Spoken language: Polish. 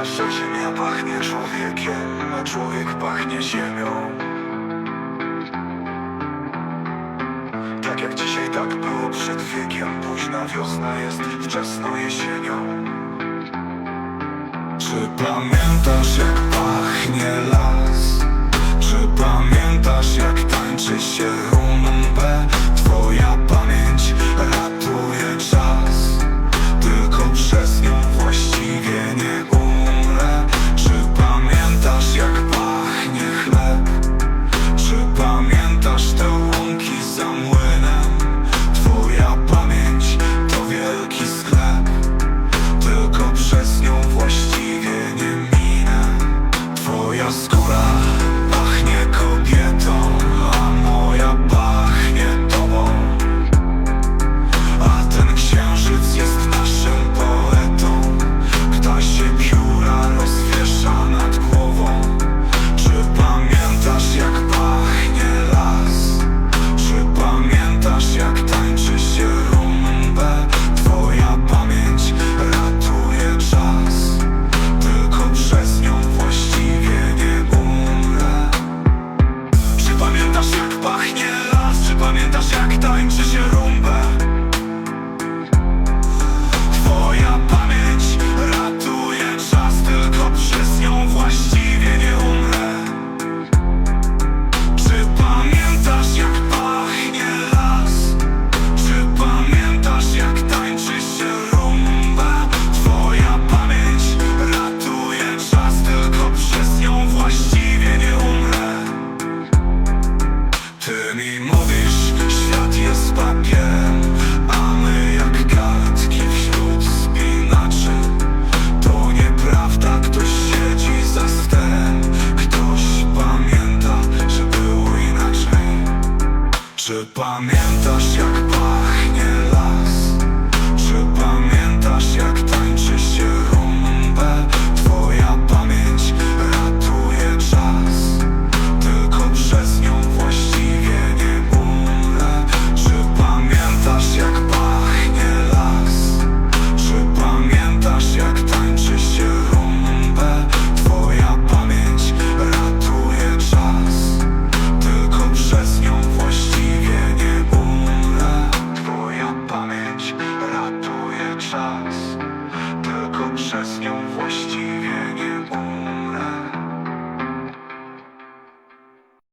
Nasza ziemia pachnie człowiekiem, a człowiek pachnie ziemią Tak jak dzisiaj, tak było przed wiekiem Późna wiosna jest wczesną jesienią Czy pamiętasz jak pachnie las? skóra. pachnie las Czy pamiętasz jak tańczy się rumbę? Czy pamiętasz jak pan? forced